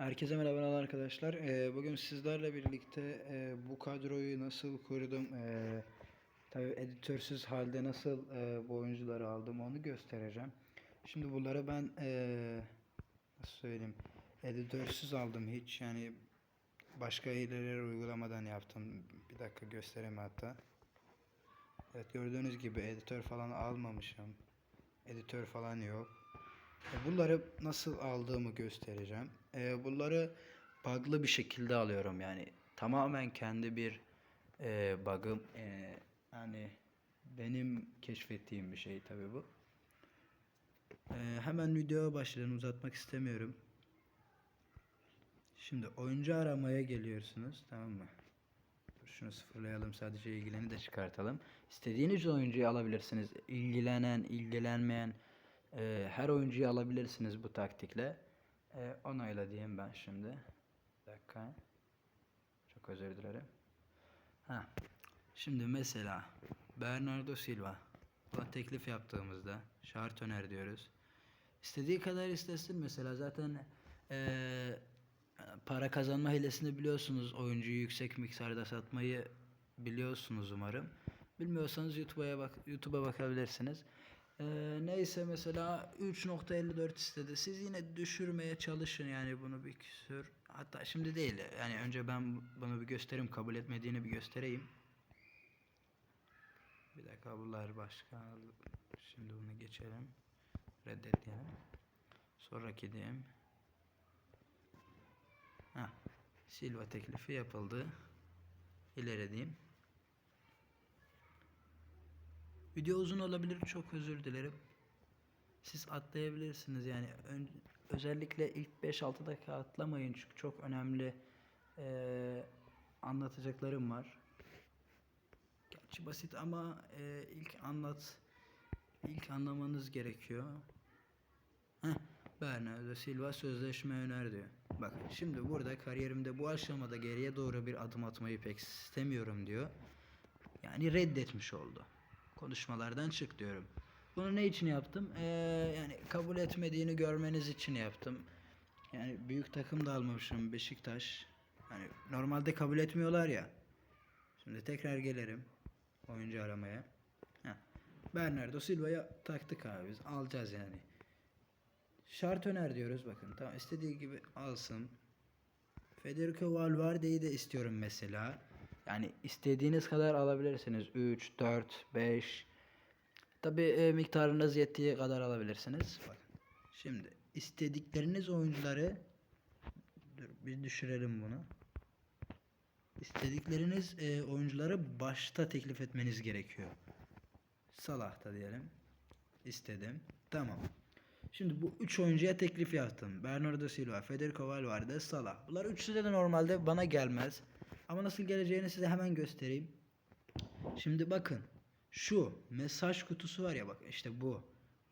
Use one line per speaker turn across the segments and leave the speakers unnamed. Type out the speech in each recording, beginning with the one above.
Herkese merhabalar arkadaşlar. Ee, bugün sizlerle birlikte e, bu kadroyu nasıl kurdum, e, tabii editörsüz halde nasıl e, bu oyuncuları aldım onu göstereceğim. Şimdi bunları ben e, nasıl söyleyeyim, editörsüz aldım hiç yani başka hileleri uygulamadan yaptım. Bir dakika göstereyim hatta. Evet gördüğünüz gibi editör falan almamışım. Editör falan yok. E, Bunları nasıl aldığımı göstereceğim. E, bunları bug'lı bir şekilde alıyorum yani. Tamamen kendi bir e, bug'ım. E, yani benim keşfettiğim bir şey tabii bu. E, hemen videoya başlayalım uzatmak istemiyorum. Şimdi oyuncu aramaya geliyorsunuz tamam mı? Şunu sıfırlayalım sadece ilgileni de çıkartalım. İstediğiniz oyuncuyu alabilirsiniz. İlgilenen, ilgilenmeyen e, her oyuncuyu alabilirsiniz bu taktikle. E, onayla diyeyim ben şimdi. Bir dakika. Çok özür dilerim. Ha. Şimdi mesela Bernardo Silva. Buna teklif yaptığımızda şart öner diyoruz. İstediği kadar istesin mesela zaten eee, para kazanma hilesini biliyorsunuz. Oyuncuyu yüksek miktarda satmayı biliyorsunuz umarım. Bilmiyorsanız YouTube'a bak YouTube'a bakabilirsiniz. Eee, neyse mesela 3.54 istedi. Siz yine düşürmeye çalışın yani bunu bir küsür. Hatta şimdi değil. Yani önce ben bunu bir göstereyim. Kabul etmediğini bir göstereyim. Bir dakika bunlar başka. Şimdi bunu geçelim. Reddet. Sonraki diyeyim. Ha. Silva teklifi yapıldı. İleri diyeyim. Video uzun olabilir. Çok özür dilerim. Siz atlayabilirsiniz yani ön- özellikle ilk 5-6 dakika atlamayın çünkü çok önemli eee, anlatacaklarım var. Gerçi basit ama eee, ilk anlat ilk anlamanız gerekiyor. Heh, Bernardo Silva sözleşme öner diyor. Bakın şimdi burada kariyerimde bu aşamada geriye doğru bir adım atmayı pek istemiyorum diyor. Yani reddetmiş oldu. Konuşmalardan çık diyorum. Bunu ne için yaptım? Ee, yani kabul etmediğini görmeniz için yaptım. Yani büyük takım da almamışım Beşiktaş. Hani normalde kabul etmiyorlar ya. Şimdi tekrar gelirim oyuncu aramaya. Heh. Bernardo Silva'ya taktık abi biz. Alacağız yani. Şart öner diyoruz bakın. Tamam istediği gibi alsın. Federico Valverde'yi de istiyorum mesela. Yani istediğiniz kadar alabilirsiniz. 3, 4, 5. Tabi e, miktarınız yettiği kadar alabilirsiniz. Şimdi istedikleriniz oyuncuları dur bir düşürelim bunu. İstedikleriniz e, oyuncuları başta teklif etmeniz gerekiyor. Salah da diyelim. İstedim. Tamam. Şimdi bu üç oyuncuya teklif yaptım. Bernardo Silva, Federico Valverde, Salah. Bunlar üçü de normalde bana gelmez. Ama nasıl geleceğini size hemen göstereyim. Şimdi bakın. Şu mesaj kutusu var ya bak işte bu.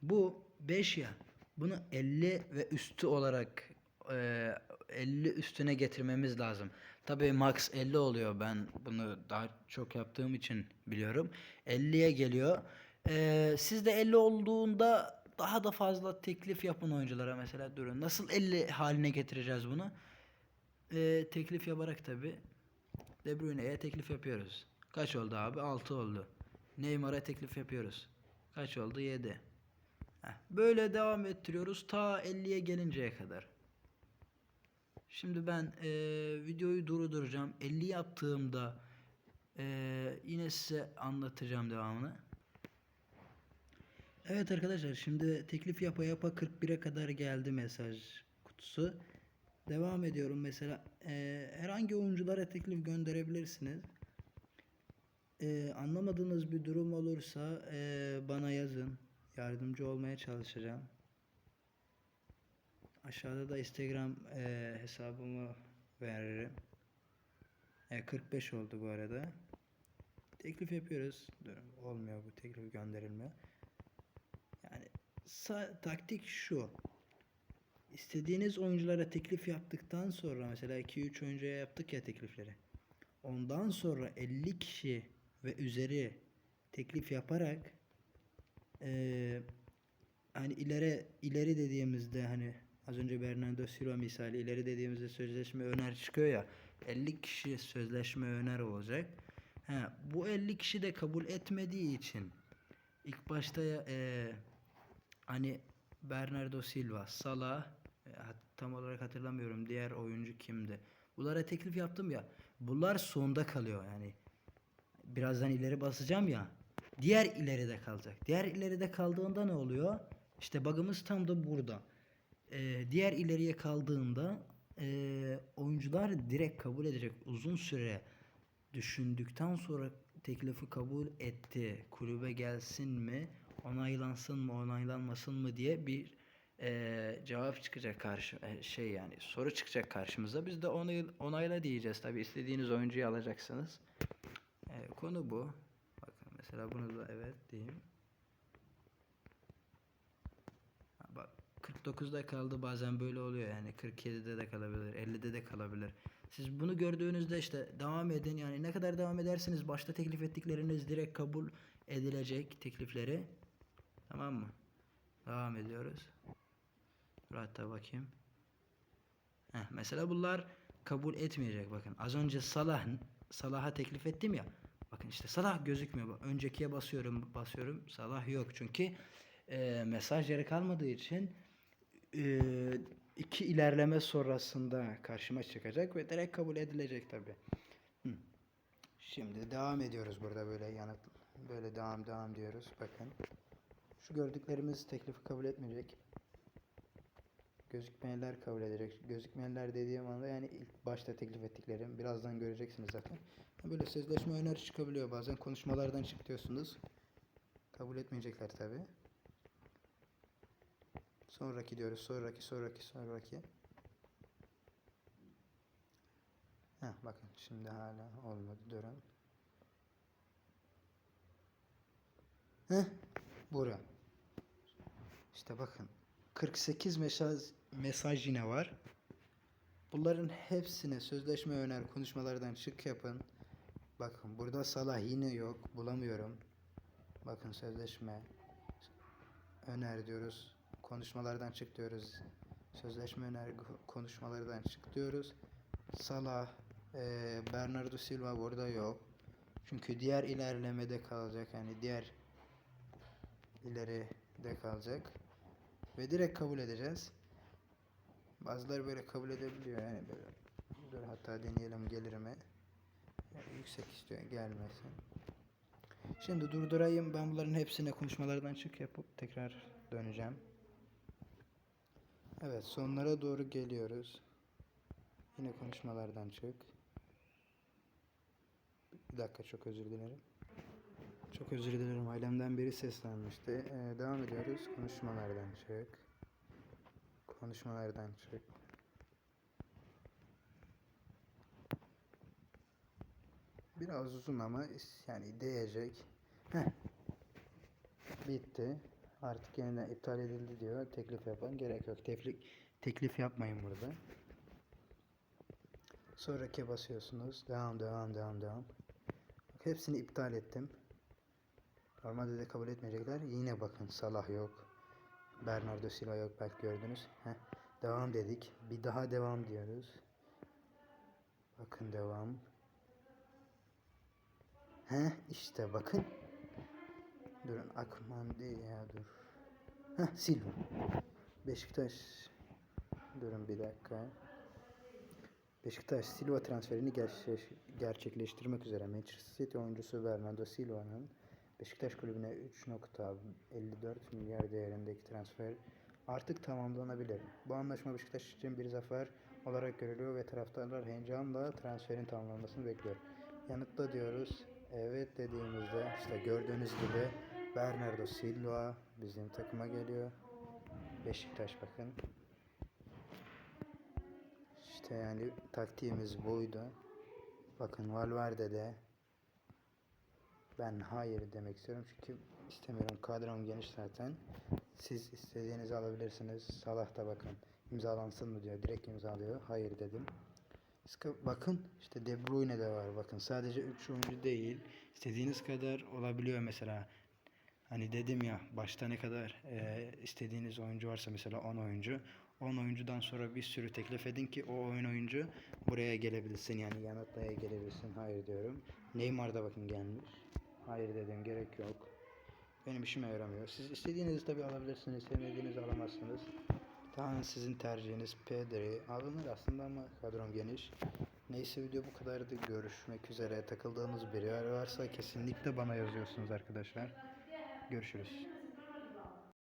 Bu 5 ya. Bunu 50 ve üstü olarak e, 50 üstüne getirmemiz lazım. Tabii max 50 oluyor. Ben bunu daha çok yaptığım için biliyorum. 50'ye geliyor. E, siz de 50 olduğunda daha da fazla teklif yapın oyunculara mesela durun. Nasıl 50 haline getireceğiz bunu? E, teklif yaparak tabii. De Bruyne'ye teklif yapıyoruz. Kaç oldu abi? 6 oldu. Neymar'a teklif yapıyoruz. Kaç oldu? 7. Heh, böyle devam ettiriyoruz ta 50'ye gelinceye kadar. Şimdi ben eee, videoyu durduracağım. 50 yaptığımda eee, yine size anlatacağım devamını. Evet arkadaşlar şimdi teklif yapa yapa 41'e kadar geldi mesaj kutusu. Devam ediyorum mesela eee, herhangi oyunculara teklif gönderebilirsiniz. Eee, anlamadığınız bir durum olursa eee, bana yazın. Yardımcı olmaya çalışacağım. Aşağıda da Instagram eee, hesabımı veririm. E, 45 oldu bu arada. Teklif yapıyoruz. Dur, olmuyor bu teklif gönderilmiyor. Yani taktik şu. İstediğiniz oyunculara teklif yaptıktan sonra mesela 2-3 oyuncuya yaptık ya teklifleri. Ondan sonra 50 kişi ve üzeri teklif yaparak eee hani ileri ileri dediğimizde hani Az önce Bernardo Silva misali ileri dediğimizde sözleşme öner çıkıyor ya 50 kişi sözleşme öner olacak. Ha, bu 50 kişi de kabul etmediği için ilk başta e, hani Bernardo Silva, Salah e, tam olarak hatırlamıyorum diğer oyuncu kimdi. Bunlara teklif yaptım ya. Bunlar sonda kalıyor yani. Birazdan ileri basacağım ya. Diğer ileride kalacak. Diğer ileride kaldığında ne oluyor? İşte bug'ımız tam da burada. Ee, diğer ileriye kaldığında ee, oyuncular direkt kabul edecek. Uzun süre düşündükten sonra teklifi kabul etti. Kulübe gelsin mi? Onaylansın mı? Onaylanmasın mı diye bir ee, cevap çıkacak karşı e, şey yani soru çıkacak karşımıza. Biz de onay, onayla diyeceğiz. Tabi istediğiniz oyuncuyu alacaksınız. Ee, konu bu. Bakın mesela bunu da evet diyeyim. Ha, Bak 49'da kaldı bazen böyle oluyor yani 47'de de kalabilir 50'de de kalabilir. Siz bunu gördüğünüzde işte devam edin yani ne kadar devam edersiniz başta teklif ettikleriniz direkt kabul edilecek teklifleri. Tamam mı? Devam ediyoruz. Dur hatta bakayım. Heh, mesela bunlar kabul etmeyecek bakın. Az önce Salah Salah'a teklif ettim ya. Bakın işte Salah gözükmüyor. Öncekiye basıyorum, basıyorum. Salah yok. Çünkü e, mesaj yeri kalmadığı için e, iki ilerleme sonrasında karşıma çıkacak ve direkt kabul edilecek tabi. Şimdi devam ediyoruz burada böyle yanıt böyle devam devam diyoruz. Bakın. Şu gördüklerimiz teklifi kabul etmeyecek. Gözükmeyenler kabul edecek. Gözükmeyenler dediğim anda yani ilk başta teklif ettiklerim. Birazdan göreceksiniz zaten. Böyle sözleşme öneri çıkabiliyor. Bazen konuşmalardan çık diyorsunuz. Kabul etmeyecekler tabi. Sonraki diyoruz. Sonraki, sonraki, sonraki. Heh, bakın şimdi hala olmadı. Durun. Heh, bura. İşte bakın. 48 mesaj, mesaj yine var. Bunların hepsine sözleşme öner konuşmalardan çık yapın. Bakın burada Salah yine yok. Bulamıyorum. Bakın sözleşme öner diyoruz. Konuşmalardan çık diyoruz. Sözleşme öner konuşmalardan çık diyoruz. Salah, eee, Bernardo Silva burada yok. Çünkü diğer ilerlemede kalacak. Yani diğer ileride kalacak. Ve direkt kabul edeceğiz. Bazıları böyle kabul edebiliyor yani böyle. Dur hatta deneyelim gelir mi? Yani yüksek istiyor gelmesin. Şimdi durdurayım ben bunların hepsine konuşmalardan çık yapıp tekrar döneceğim. Evet sonlara doğru geliyoruz. Yine konuşmalardan çık. Bir dakika çok özür dilerim. Çok özür dilerim ailemden biri seslenmişti. Ee, devam ediyoruz. Konuşmalardan çık. Konuşmalardan çık. Biraz uzun ama yani değecek. Heh. Bitti. Artık yeniden iptal edildi diyor. Teklif yapan gerek yok. Teklif, teklif yapmayın burada. Sonraki basıyorsunuz. Devam devam devam devam. Bak, hepsini iptal ettim. Normalde de kabul etmeyecekler. Yine bakın Salah yok. Bernardo Silva yok belki gördünüz. Heh. Devam dedik. Bir daha devam diyoruz. Bakın devam. Heh işte bakın. Durun Akman değil ya dur. Heh Silva. Beşiktaş. Durun bir dakika. Beşiktaş Silva transferini gerçe- gerçekleştirmek üzere Manchester City oyuncusu Bernardo Silva'nın Beşiktaş kulübüne 3.54 milyar değerindeki transfer artık tamamlanabilir. Bu anlaşma Beşiktaş için bir zafer olarak görülüyor ve taraftarlar heyecanla transferin tamamlanmasını bekliyor. Yanıtla diyoruz. Evet dediğimizde işte gördüğünüz gibi Bernardo Silva bizim takıma geliyor. Beşiktaş bakın. İşte yani taktiğimiz buydu. Bakın Valverde de ben hayır demek istiyorum çünkü istemiyorum. Kadrom geniş zaten. Siz istediğinizi alabilirsiniz. Salah da bakın imzalansın mı diyor. Direkt imzalıyor. Hayır dedim. Bakın işte De Bruyne de var. Bakın sadece 3 oyuncu değil. İstediğiniz kadar olabiliyor mesela. Hani dedim ya başta ne kadar e, istediğiniz oyuncu varsa mesela 10 oyuncu 10 oyuncudan sonra bir sürü teklif edin ki o oyun oyuncu buraya gelebilsin yani yanıtlaya gelebilsin. Hayır diyorum. Neymar da bakın gelmiş. Hayır dedim gerek yok. Benim işime yaramıyor. Siz istediğinizi tabi alabilirsiniz. Sevmediğinizi alamazsınız. Tamamen sizin tercihiniz. Pedri alınır aslında ama kadrom geniş. Neyse video bu kadardı. Görüşmek üzere. Takıldığınız bir yer varsa kesinlikle bana yazıyorsunuz arkadaşlar. Görüşürüz.